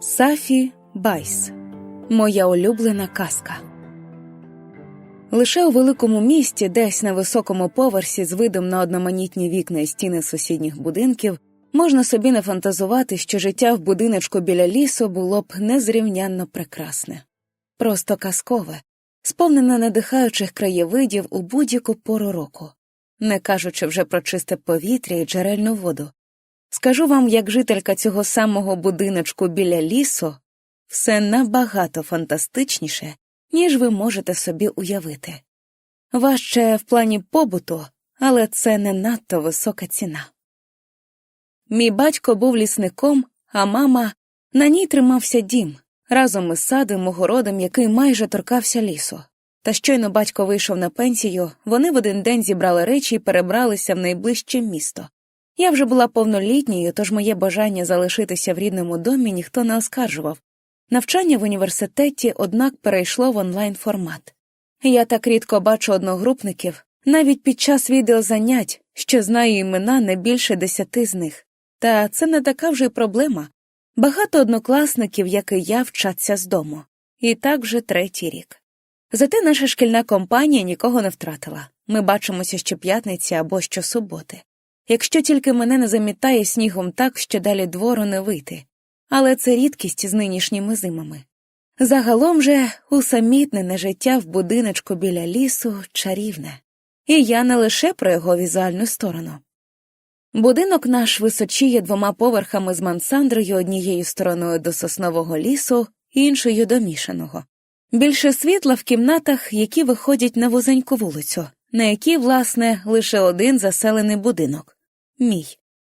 Сафі Байс Моя улюблена казка. Лише у великому місті, десь на високому поверсі з видом на одноманітні вікна і стіни сусідніх будинків, можна собі не фантазувати, що життя в будиночку біля лісу було б незрівнянно прекрасне, просто казкове, сповнене надихаючих краєвидів у будь-яку пору року, не кажучи вже про чисте повітря і джерельну воду. Скажу вам, як жителька цього самого будиночку біля лісу, все набагато фантастичніше, ніж ви можете собі уявити. Важче в плані побуту, але це не надто висока ціна. Мій батько був лісником, а мама на ній тримався дім разом із садом, огородом, який майже торкався лісу. Та щойно батько вийшов на пенсію, вони в один день зібрали речі і перебралися в найближче місто. Я вже була повнолітньою, тож моє бажання залишитися в рідному домі ніхто не оскаржував. Навчання в університеті, однак, перейшло в онлайн формат. Я так рідко бачу одногрупників, навіть під час відеозанять, що знаю імена не більше десяти з них. Та це не така вже й проблема. Багато однокласників, як і я, вчаться з дому. І так вже третій рік. Зате наша шкільна компанія нікого не втратила. Ми бачимося щоп'ятниці або щосуботи якщо тільки мене не замітає снігом так, що далі двору не вийти, але це рідкість з нинішніми зимами. Загалом же усамітнене життя в будиночку біля лісу чарівне, і я не лише про його візуальну сторону. Будинок наш височіє двома поверхами з мансандрою однією стороною до соснового лісу, іншою до мішаного. Більше світла в кімнатах, які виходять на вузеньку вулицю, на якій, власне, лише один заселений будинок мій.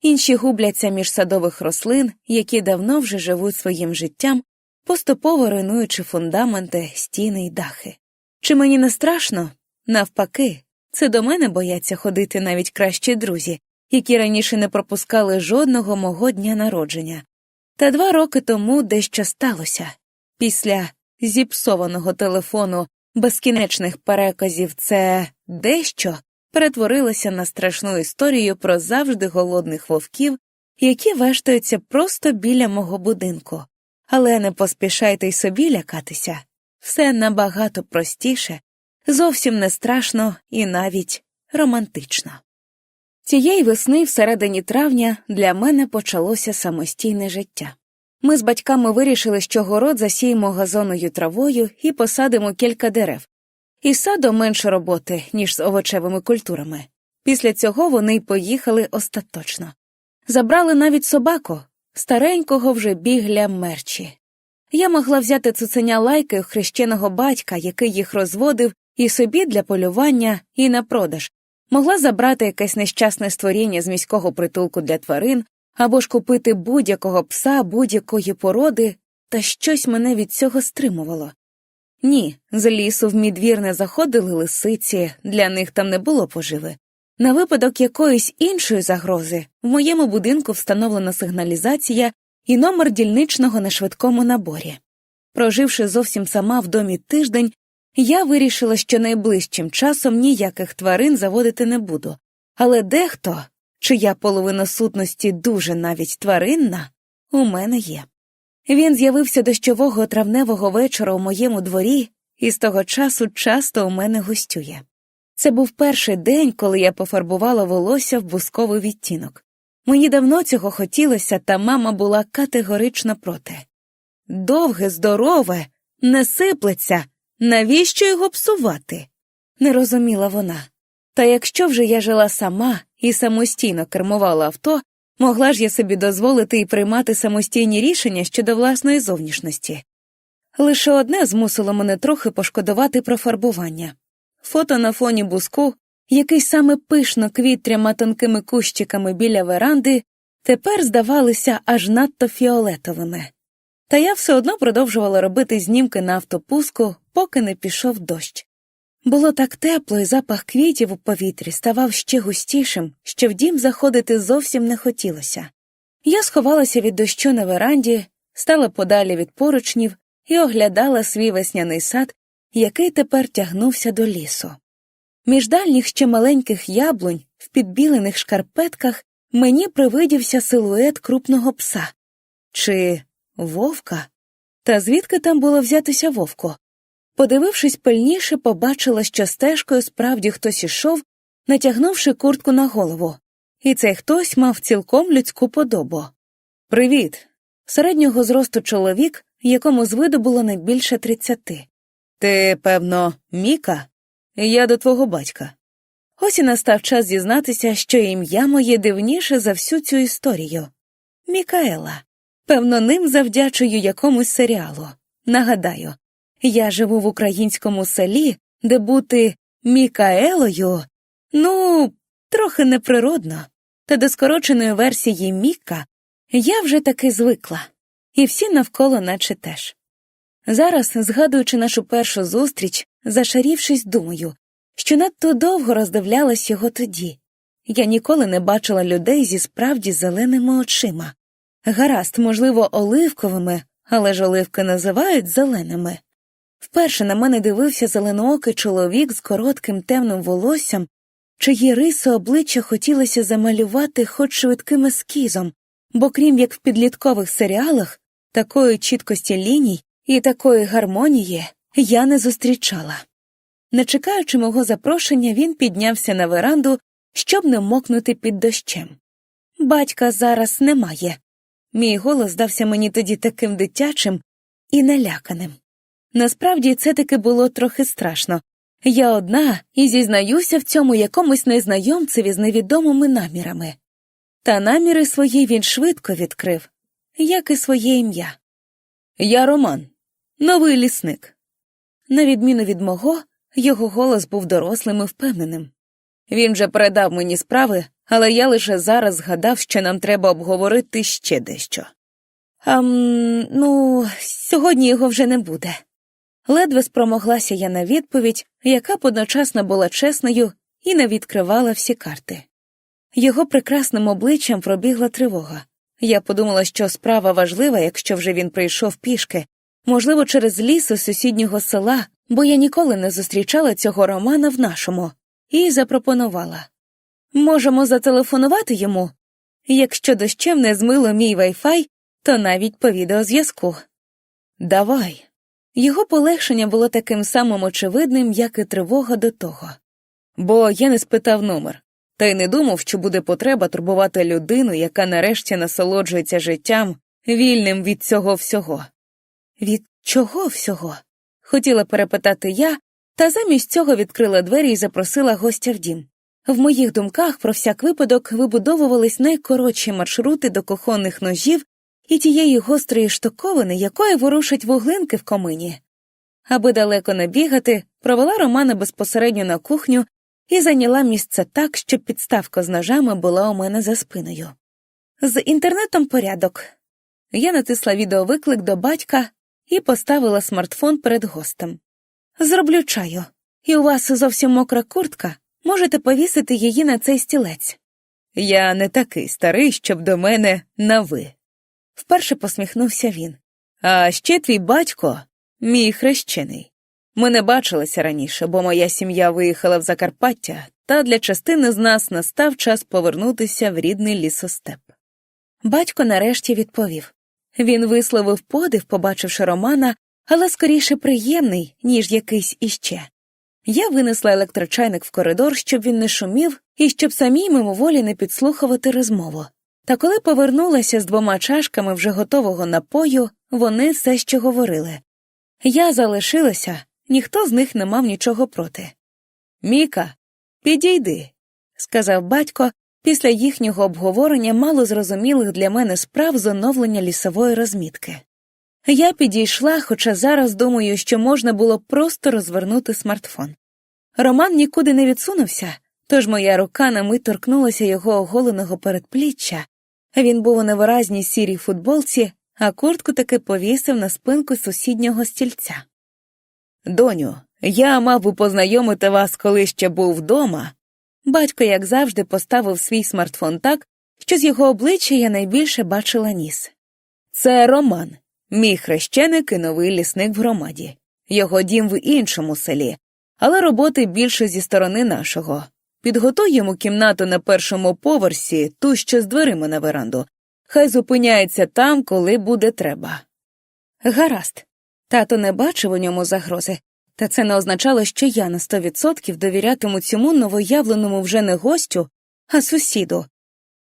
Інші губляться між садових рослин, які давно вже живуть своїм життям, поступово руйнуючи фундаменти, стіни й дахи. Чи мені не страшно? Навпаки, це до мене бояться ходити навіть кращі друзі, які раніше не пропускали жодного мого дня народження. Та два роки тому дещо сталося. Після зіпсованого телефону безкінечних переказів це дещо перетворилася на страшну історію про завжди голодних вовків, які вештаються просто біля мого будинку. Але не поспішайте й собі лякатися все набагато простіше, зовсім не страшно і навіть романтично. Цієї весни, всередині травня, для мене почалося самостійне життя. Ми з батьками вирішили, що город засіємо газоною травою і посадимо кілька дерев, і садом менше роботи, ніж з овочевими культурами. Після цього вони й поїхали остаточно. Забрали навіть собаку, старенького вже бігля мерчі. Я могла взяти цуценя лайки хрещеного батька, який їх розводив, і собі для полювання, і на продаж, могла забрати якесь нещасне створіння з міського притулку для тварин або ж купити будь-якого пса будь-якої породи, та щось мене від цього стримувало. Ні, з лісу в мій двір не заходили лисиці, для них там не було поживи. На випадок якоїсь іншої загрози в моєму будинку встановлена сигналізація і номер дільничного на швидкому наборі. Проживши зовсім сама в домі тиждень, я вирішила, що найближчим часом ніяких тварин заводити не буду, але дехто, чия половина сутності дуже навіть тваринна, у мене є. Він з'явився дощового травневого вечора у моєму дворі і з того часу часто у мене гостює. Це був перший день, коли я пофарбувала волосся в бусковий відтінок. Мені давно цього хотілося, та мама була категорично проти. Довге, здорове, не сиплеться, навіщо його псувати? не розуміла вона. Та якщо вже я жила сама і самостійно кермувала авто, Могла ж я собі дозволити і приймати самостійні рішення щодо власної зовнішності. Лише одне змусило мене трохи пошкодувати про фарбування фото на фоні буску, який саме пишно квіт трьома тонкими кущиками біля веранди, тепер здавалися аж надто фіолетовими. Та я все одно продовжувала робити знімки на автопуску, поки не пішов дощ. Було так тепло, і запах квітів у повітрі ставав ще густішим, що в дім заходити зовсім не хотілося. Я сховалася від дощу на веранді, стала подалі від поручнів і оглядала свій весняний сад, який тепер тягнувся до лісу. Між дальніх ще маленьких яблунь, в підбілених шкарпетках, мені привидівся силует крупного пса. Чи Вовка? Та звідки там було взятися вовку? Подивившись пильніше, побачила, що стежкою справді хтось ішов, натягнувши куртку на голову, і цей хтось мав цілком людську подобу. Привіт. Середнього зросту чоловік, якому з виду було не більше тридцяти. Ти, певно, Міка? Я до твого батька. Ось і настав час дізнатися, що ім'я моє дивніше за всю цю історію. Мікаела. Певно, ним завдячую якомусь серіалу. Нагадаю, я живу в українському селі, де бути Мікаелою, ну, трохи неприродно, та до скороченої версії Міка я вже таки звикла, і всі навколо наче теж. Зараз, згадуючи нашу першу зустріч, зашарівшись, думаю, що надто довго роздивлялась його тоді. Я ніколи не бачила людей зі справді зеленими очима. Гаразд, можливо, оливковими, але ж оливки називають зеленими. Вперше на мене дивився зеленоокий чоловік з коротким темним волоссям, чиї риси обличчя хотілося замалювати хоч швидким ескізом, бо крім як в підліткових серіалах, такої чіткості ліній і такої гармонії я не зустрічала. Не чекаючи мого запрошення, він піднявся на веранду, щоб не мокнути під дощем. Батька зараз немає. Мій голос здався мені тоді таким дитячим і наляканим. Насправді це таки було трохи страшно. Я одна і зізнаюся в цьому якомусь незнайомцеві з невідомими намірами. Та наміри свої він швидко відкрив, як і своє ім'я. Я Роман, новий лісник. На відміну від мого, його голос був дорослим і впевненим. Він вже передав мені справи, але я лише зараз згадав, що нам треба обговорити ще дещо. Ам, ну, сьогодні його вже не буде. Ледве спромоглася я на відповідь, яка подночасно була чесною і не відкривала всі карти. Його прекрасним обличчям пробігла тривога. Я подумала, що справа важлива, якщо вже він прийшов пішки, можливо, через ліс у сусіднього села, бо я ніколи не зустрічала цього романа в нашому, і запропонувала можемо зателефонувати йому. Якщо дощем не змило мій вайфай, то навіть по відеозв'язку. Давай. Його полегшення було таким самим очевидним, як і тривога до того. Бо я не спитав номер, та й не думав, що буде потреба турбувати людину, яка нарешті насолоджується життям, вільним від цього всього. Від чого всього? Хотіла перепитати я, та замість цього відкрила двері і запросила гостя в дім. В моїх думках про всяк випадок вибудовувались найкоротші маршрути до кухонних ножів і тієї гострої штуковини, якої ворушать вуглинки в комині. Аби далеко не бігати, провела Романа безпосередньо на кухню і зайняла місце так, щоб підставка з ножами була у мене за спиною. З інтернетом порядок. Я натисла відеовиклик до батька і поставила смартфон перед гостем. Зроблю чаю, і у вас зовсім мокра куртка, можете повісити її на цей стілець. Я не такий старий, щоб до мене на ви. Вперше посміхнувся він. А ще твій батько, мій хрещений. Ми не бачилися раніше, бо моя сім'я виїхала в Закарпаття, та для частини з нас настав час повернутися в рідний лісостеп. Батько нарешті відповів він висловив подив, побачивши Романа, але скоріше приємний, ніж якийсь іще. Я винесла електрочайник в коридор, щоб він не шумів і щоб самій мимоволі не підслухувати розмову. Та коли повернулася з двома чашками вже готового напою, вони все ще говорили. Я залишилася, ніхто з них не мав нічого проти. Міка, підійди, сказав батько після їхнього обговорення мало зрозумілих для мене справ з оновлення лісової розмітки. Я підійшла, хоча зараз думаю, що можна було просто розвернути смартфон. Роман нікуди не відсунувся, тож моя рука на мить торкнулася його оголеного передпліччя. Він був у невиразній сірій футболці, а куртку таки повісив на спинку сусіднього стільця. Доню, я мав би познайомити вас, коли ще був вдома. Батько, як завжди, поставив свій смартфон так, що з його обличчя я найбільше бачила ніс. Це Роман, мій хрещеник і новий лісник в громаді. Його дім в іншому селі, але роботи більше зі сторони нашого. Підготуй йому кімнату на першому поверсі, ту що з дверима на веранду. Хай зупиняється там, коли буде треба. Гаразд. Тато не бачив у ньому загрози, та це не означало, що я на сто відсотків довірятиму цьому новоявленому вже не гостю, а сусіду.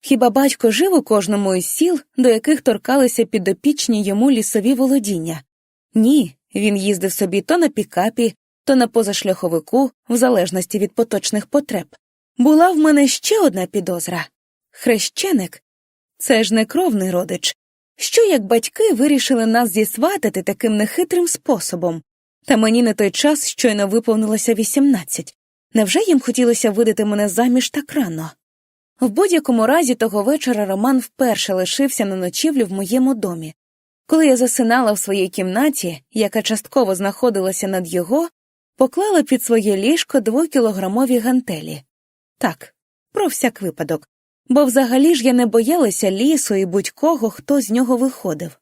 Хіба батько жив у кожному із сіл, до яких торкалися підопічні йому лісові володіння? Ні, він їздив собі то на пікапі, то на позашляховику, в залежності від поточних потреб. Була в мене ще одна підозра хрещеник. Це ж не кровний родич. Що як батьки вирішили нас зісватати таким нехитрим способом? Та мені на той час щойно виповнилося вісімнадцять. Невже їм хотілося видати мене заміж так рано? В будь-якому разі того вечора Роман вперше лишився на ночівлю в моєму домі. Коли я засинала в своїй кімнаті, яка частково знаходилася над його, поклала під своє ліжко двокілограмові гантелі. Так, про всяк випадок, бо взагалі ж я не боялася лісу і будь-кого, хто з нього виходив.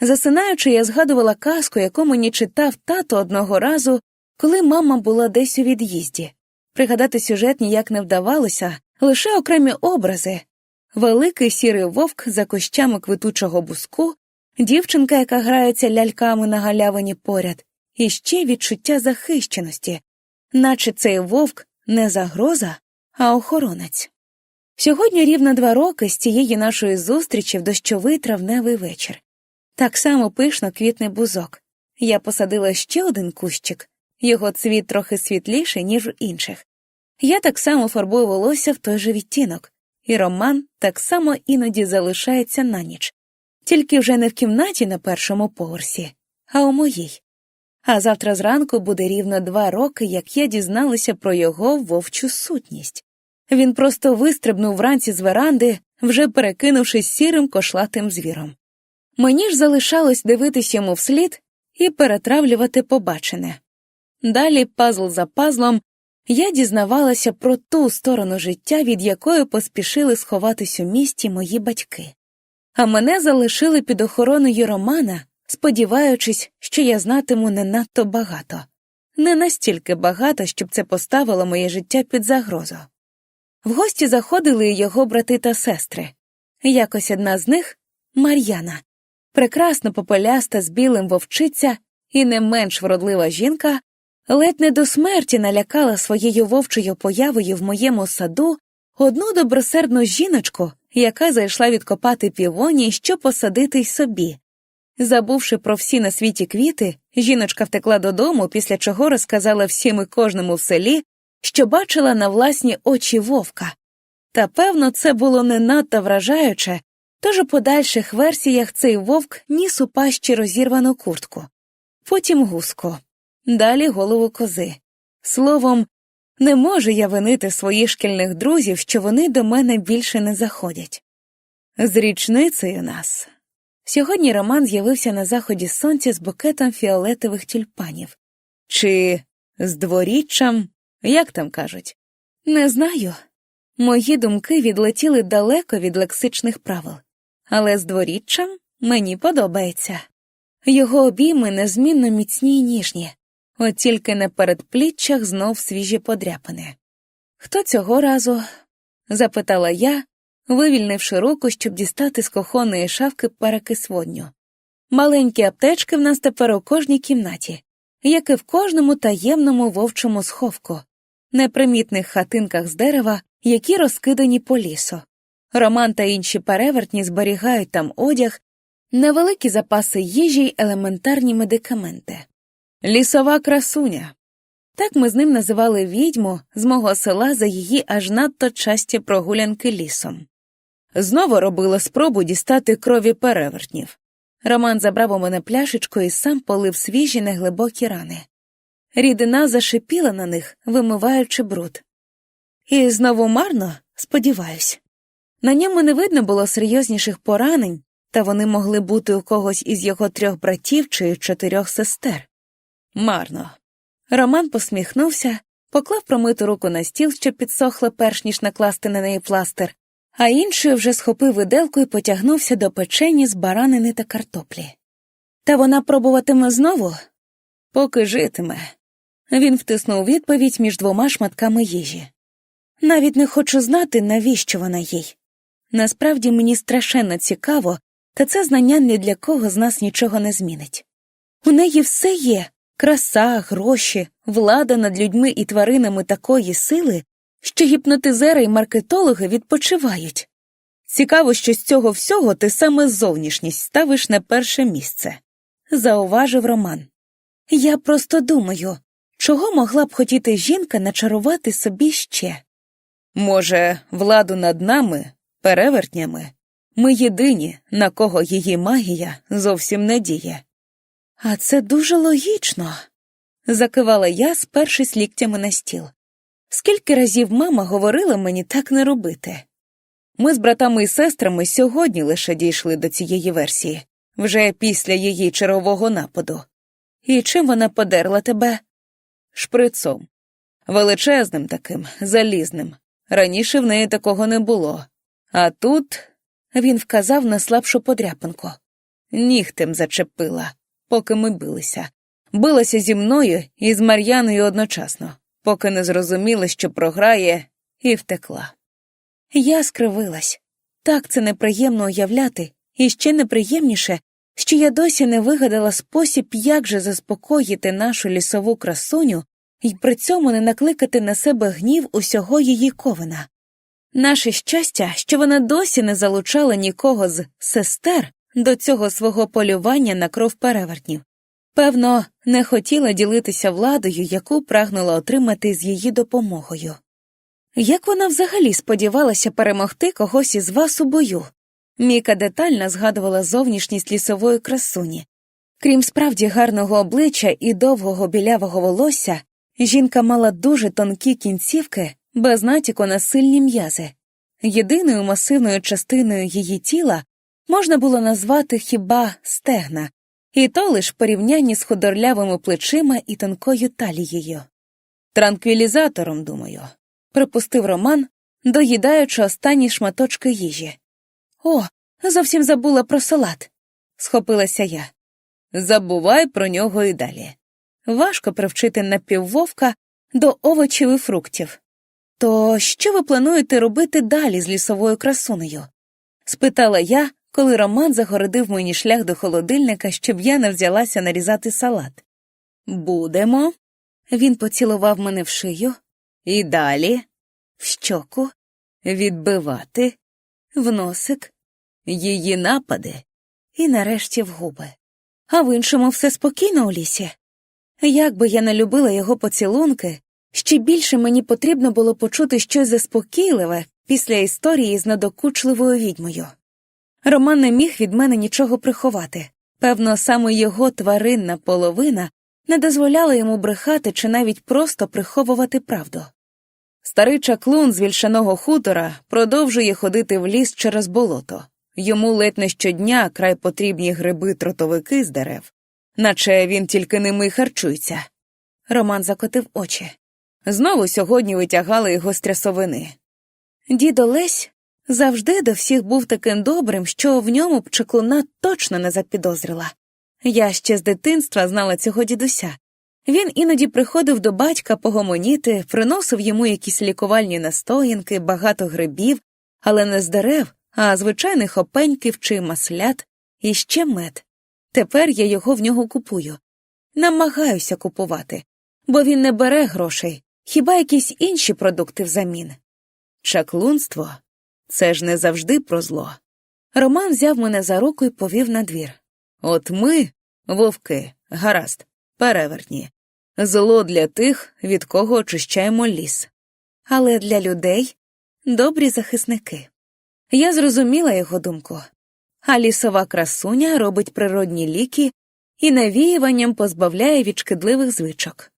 Засинаючи, я згадувала казку, яку мені читав тато одного разу, коли мама була десь у від'їзді. Пригадати сюжет ніяк не вдавалося, лише окремі образи великий сірий вовк за кущами квитучого буску, дівчинка, яка грається ляльками на галявині поряд, і ще відчуття захищеності, наче цей вовк не загроза, а охоронець. Сьогодні рівно два роки з цієї нашої зустрічі в дощовий травневий вечір. Так само пишно квітний бузок. Я посадила ще один кущик, його цвіт трохи світліший, ніж у інших. Я так само фарбую волосся в той же відтінок, і роман так само іноді залишається на ніч, тільки вже не в кімнаті на першому поверсі, а у моїй. А завтра зранку буде рівно два роки, як я дізналася про його вовчу сутність. Він просто вистрибнув вранці з веранди, вже перекинувшись сірим кошлатим звіром. Мені ж залишалось дивитись йому вслід і перетравлювати побачене. Далі, пазл за пазлом, я дізнавалася про ту сторону життя, від якої поспішили сховатись у місті мої батьки. А мене залишили під охороною Романа, сподіваючись, що я знатиму не надто багато, не настільки багато, щоб це поставило моє життя під загрозу. В гості заходили його брати та сестри. Якось одна з них Мар'яна, прекрасно попеляста з білим вовчиця і не менш вродлива жінка, ледь не до смерті налякала своєю вовчою появою в моєму саду одну добросердну жіночку, яка зайшла відкопати півоні, щоб посадити й собі. Забувши про всі на світі квіти, жіночка втекла додому, після чого розказала всім і кожному в селі, що бачила на власні очі вовка. Та певно, це було не надто вражаюче, тож у подальших версіях цей вовк ніс у пащі розірвану куртку, потім гуску, далі голову кози. Словом, не можу я винити своїх шкільних друзів, що вони до мене більше не заходять. З річницею нас. Сьогодні Роман з'явився на заході сонця з букетом фіолетових тюльпанів. Чи з дворіччям, як там кажуть? Не знаю. Мої думки відлетіли далеко від лексичних правил, але з дворіччям мені подобається. Його обійми незмінно міцні й ніжні, от тільки на передпліччях знов свіжі подряпини. Хто цього разу? запитала я, вивільнивши руку, щоб дістати з кохоної шавки перекис водню. Маленькі аптечки в нас тепер у кожній кімнаті, як і в кожному таємному вовчому сховку, непримітних хатинках з дерева, які розкидані по лісу. Роман та інші перевертні зберігають там одяг, невеликі запаси їжі й елементарні медикаменти. Лісова красуня. Так ми з ним називали відьму з мого села за її аж надто часті прогулянки лісом. Знову робила спробу дістати крові перевертнів. Роман забрав у мене пляшечку і сам полив свіжі неглибокі рани. Рідина зашипіла на них, вимиваючи бруд. І знову марно, сподіваюсь. На ньому не видно було серйозніших поранень, та вони могли бути у когось із його трьох братів чи чотирьох сестер. Марно. Роман посміхнувся, поклав промиту руку на стіл, що підсохла, перш ніж накласти на неї пластир, а іншою вже схопив виделку і потягнувся до печені з баранини та картоплі. Та вона пробуватиме знову, поки житиме. Він втиснув відповідь між двома шматками їжі. Навіть не хочу знати, навіщо вона їй. Насправді мені страшенно цікаво, та це знання ні для кого з нас нічого не змінить. У неї все є краса, гроші, влада над людьми і тваринами такої сили, що гіпнотизери і маркетологи відпочивають. Цікаво, що з цього всього ти саме зовнішність ставиш на перше місце, зауважив Роман. Я просто думаю, чого могла б хотіти жінка начарувати собі ще? Може, владу над нами, перевертнями, ми єдині, на кого її магія зовсім не діє. А це дуже логічно, закивала я, спершись ліктями на стіл. Скільки разів мама говорила мені так не робити? Ми з братами і сестрами сьогодні лише дійшли до цієї версії, вже після її чергового нападу. І чим вона подерла тебе? Шприцом. Величезним таким, залізним. Раніше в неї такого не було. А тут він вказав на слабшу подряпинку. Нігтем зачепила, поки ми билися. Билася зі мною і з Мар'яною одночасно, поки не зрозуміла, що програє, і втекла. Я скривилась. Так це неприємно уявляти, і ще неприємніше, що я досі не вигадала спосіб, як же заспокоїти нашу лісову красуню і при цьому не накликати на себе гнів усього її ковена. Наше щастя, що вона досі не залучала нікого з сестер до цього свого полювання на кров перевертнів. Певно, не хотіла ділитися владою, яку прагнула отримати з її допомогою. Як вона взагалі сподівалася перемогти когось із вас у бою? Міка детально згадувала зовнішність лісової красуні. Крім справді гарного обличчя і довгого білявого волосся, жінка мала дуже тонкі кінцівки, без натяку на сильні м'язи. Єдиною масивною частиною її тіла можна було назвати хіба стегна, і то лиш порівнянні з худорлявими плечима і тонкою талією. Транквілізатором, думаю, припустив Роман, доїдаючи останні шматочки їжі. О, зовсім забула про салат, схопилася я. Забувай про нього і далі. Важко привчити напіввовка до овочів і фруктів. То що ви плануєте робити далі з лісовою красунею? спитала я, коли Роман загородив мені шлях до холодильника, щоб я не взялася нарізати салат. Будемо. Він поцілував мене в шию і далі, в щоку, відбивати, в носик, її напади і нарешті в губи. А в іншому все спокійно у лісі. Як би я не любила його поцілунки, ще більше мені потрібно було почути щось заспокійливе після історії з надокучливою відьмою. Роман не міг від мене нічого приховати. Певно, саме його тваринна половина не дозволяла йому брехати чи навіть просто приховувати правду. Старий чаклун з вільшаного хутора продовжує ходити в ліс через болото. Йому ледь не щодня край потрібні гриби тротовики з дерев, наче він тільки ними й харчується. Роман закотив очі. Знову сьогодні витягали його з трясовини. Дідо Лесь завжди до всіх був таким добрим, що в ньому б чеклуна точно не запідозрила. Я ще з дитинства знала цього дідуся. Він іноді приходив до батька погомоніти, приносив йому якісь лікувальні настоянки, багато грибів, але не з дерев, а звичайних опеньків чи маслят, і ще мед. Тепер я його в нього купую. Намагаюся купувати, бо він не бере грошей, хіба якісь інші продукти взамін. Чаклунство це ж не завжди про зло. Роман взяв мене за руку і повів на двір. От ми, вовки, гаразд, перевертні. Зло для тих, від кого очищаємо ліс. Але для людей добрі захисники. Я зрозуміла його думку. А лісова красуня робить природні ліки і навіюванням позбавляє від шкідливих звичок.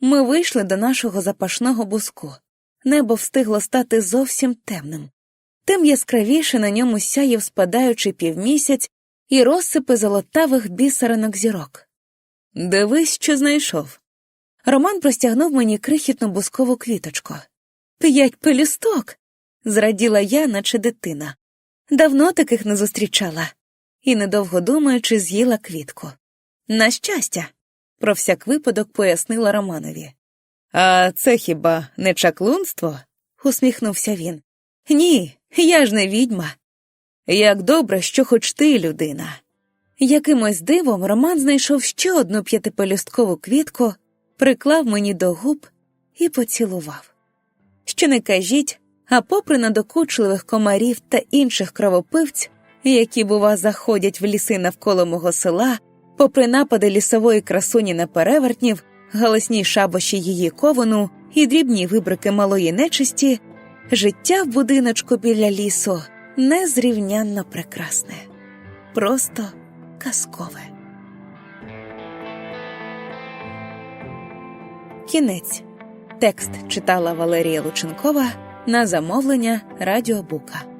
Ми вийшли до нашого запашного буску. Небо встигло стати зовсім темним. Тим яскравіше на ньому сяїв спадаючий півмісяць і розсипи золотавих бісеринок зірок. Дивись, що знайшов. Роман простягнув мені крихітну бускову квіточку. П'ять пелюсток. зраділа я, наче дитина. Давно таких не зустрічала, і, недовго думаючи, з'їла квітку. На щастя, про всяк випадок пояснила Романові. А це хіба не чаклунство? усміхнувся він. Ні, я ж не відьма. Як добре, що хоч ти людина. Якимось дивом Роман знайшов ще одну п'ятипелюсткову квітку, приклав мені до губ і поцілував. Що не кажіть, а попри надокучливих комарів та інших кровопивць, які, бува, заходять в ліси навколо мого села, попри напади лісової красуні на перевертнів, голосні шабощі її ковану і дрібні вибрики малої нечисті, життя в будиночку біля лісу незрівнянно прекрасне, просто казкове. Кінець. Текст читала Валерія Лученкова на замовлення Радіобука.